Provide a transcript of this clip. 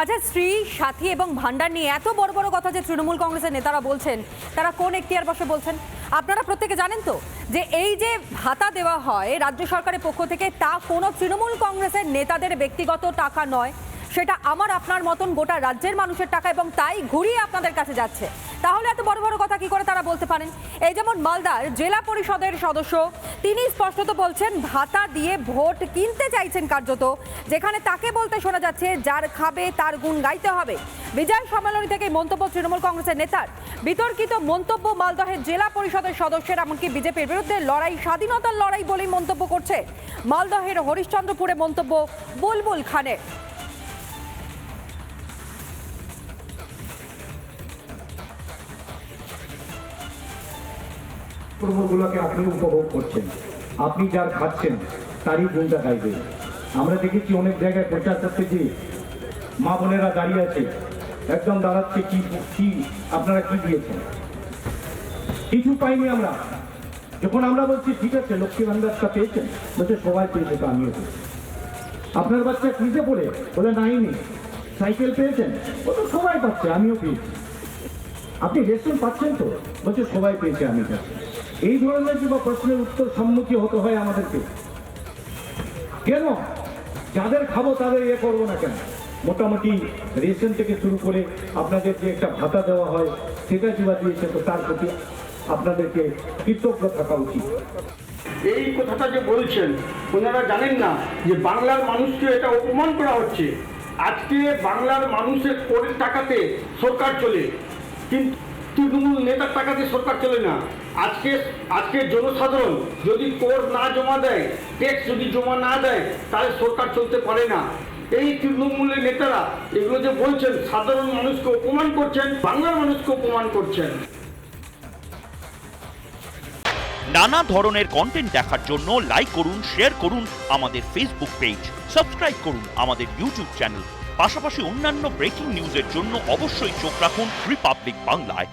আচ্ছা স্ত্রী, সাথী এবং ভান্ডার নিয়ে এত বড় বড় কথা যে তৃণমূল কংগ্রেসের নেতারা বলছেন, তারা কোন এখতিয়ার বসে বলছেন? আপনারা প্রত্যেকে জানেন তো যে এই যে ভাতা দেওয়া হয় রাজ্য সরকারের পক্ষ থেকে, তা কোনো তৃণমূল কংগ্রেসের নেতাদের ব্যক্তিগত টাকা নয়। সেটা আমার, আপনার মতন গোটা রাজ্যের মানুষের টাকা এবং তাই ঘুরিয়ে আপনাদের কাছে যাচ্ছে। তাহলে এত বড় বড় কথা কি করে তারা বলতে পারেন? এই যেমন মালদার জেলা পরিষদের সদস্য, তিনি স্পষ্টত বলছেন, ভাতা দিয়ে ভোট কিনতে চাইছেন কার্যত, যেখানে তাকে বলতে শোনা যাচ্ছে, যার খাবে তার গুণ গাইতে হবে। বিজয় সম্মেলনী থেকে মন্তব্য তৃণমূল কংগ্রেসের নেতার। বিতর্কিত মন্তব্য মালদহের জেলা পরিষদের সদস্যের, এমনকি বিজেপির বিরুদ্ধে লড়াই, স্বাধীনতার লড়াই বলেই মন্তব্য করছে। মালদহের হরিশ্চন্দ্রপুরে মন্তব্য, বুলবুল খানের। কর্মগুলোকে আপনি উপভোগ করছেন। আপনি যার খাচ্ছেন, তারই গুণটা গাইবেন আমরা দেখেছি অনেক জায়গায় প্রচার করতে যে মা বোনেরা দাঁড়িয়ে আছে। একদম দাঁড়াচ্ছে কি কি, আপনারা কি দিয়েছেন? কিছু পাইনি আমরা। যখন আমরা বলছি, ঠিক আছে, লক্ষ্মী ভান্ডারটা পেয়েছেন। বলছে, সবাই পেয়েছে তো আমিও পেয়েছি। আপনার বাচ্চা কিসে পড়ে, বলে নাইনি সাইকেল পেয়েছেন? ও তো সবাই পাচ্ছে, আমিও পেয়েছি। আপনি রেশন পাচ্ছেন তো? বলছে, সবাই পেয়েছে, আমি পাচ্ছি এই ধরনের যে বা প্রশ্নের উত্তর সম্মুখী হতে হয় আমাদেরকে, কেন? যাদের খাব তাদের ইয়ে করব না কেন? মোটামুটি রেশন থেকে শুরু করে আপনাদের যে একটা ভাতা দেওয়া হয়, সেটা যেবা দিয়েছে, তো তার প্রতি আপনাদেরকে কৃতজ্ঞ থাকা উচিত। এই কথাটা যে বলছেন, ওনারা জানেন না যে বাংলার মানুষকে এটা অপমান করা হচ্ছে। আজকে বাংলার মানুষের করের টাকাতে সরকার চলে, কিন্তু তৃণমূল নেতার টাকাতে সরকার চলে না। আজকে আজকে জনসাধারণ যদি কর না জমা দেয়, ট্যাক্স যদি জমা না দেয়, তাহলে সরকার চলতে পারে না। এই তৃণমূলের নেতারা এগুলো যে বলছেন, সাধারণ মানুষকে অপমান করছেন, বাংলার মানুষকে অপমান করছেন। নানা ধরনের কন্টেন্ট দেখার জন্য লাইক করুন শেয়ার করুন আমাদের ফেসবুক পেজ সাবস্ক্রাইব করুন আমাদের ইউটিউব চ্যানেল পাশাপাশি অন্যান্য ব্রেকিং নিউজের জন্য অবশ্যই চোখ রাখুন রিপাবলিক বাংলায়